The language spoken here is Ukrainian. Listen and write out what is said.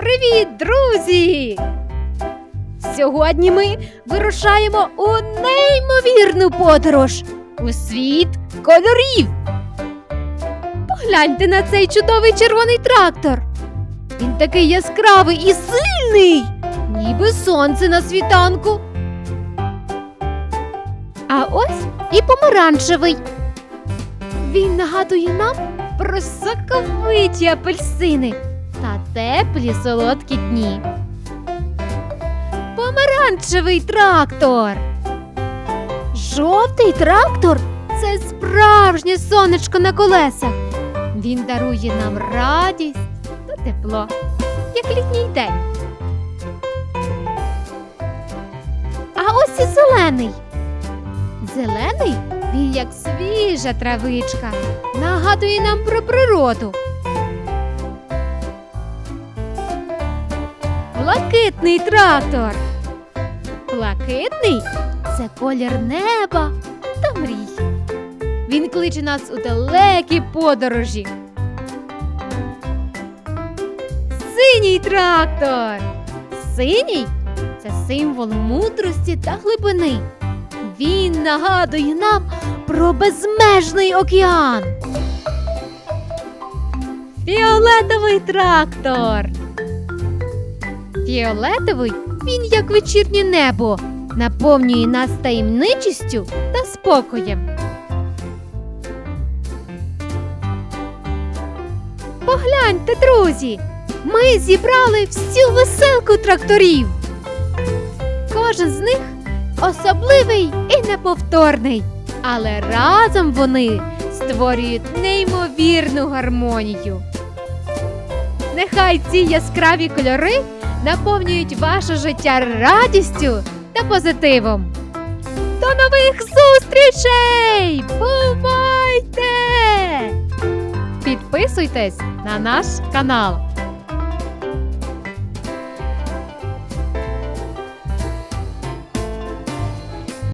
Привіт, друзі! Сьогодні ми вирушаємо у неймовірну подорож у світ кольорів. Погляньте на цей чудовий червоний трактор. Він такий яскравий і сильний, ніби сонце на світанку. А ось і помаранчевий. Він нагадує нам про соковиті апельсини та теплі солодкі дні. Помаранчевий трактор. Жовтий трактор це справжнє сонечко на колесах. Він дарує нам радість та тепло, як літній день. А ось і зелений. Зелений він як свіжа травичка, нагадує нам про природу. Блакитний трактор. Блакитний це колір неба та мрій. Він кличе нас у далекі подорожі. Синій трактор. Синій це символ мудрості та глибини. Він нагадує нам про безмежний океан. Фіолетовий трактор. Фіолетовий він як вечірнє небо, наповнює нас таємничістю та спокоєм. Погляньте, друзі, ми зібрали всю веселку тракторів. Кожен з них особливий і неповторний, але разом вони створюють неймовірну гармонію. Нехай ці яскраві кольори наповнюють ваше життя радістю та позитивом. До нових зустрічей! Бувайте! Підписуйтесь на наш канал.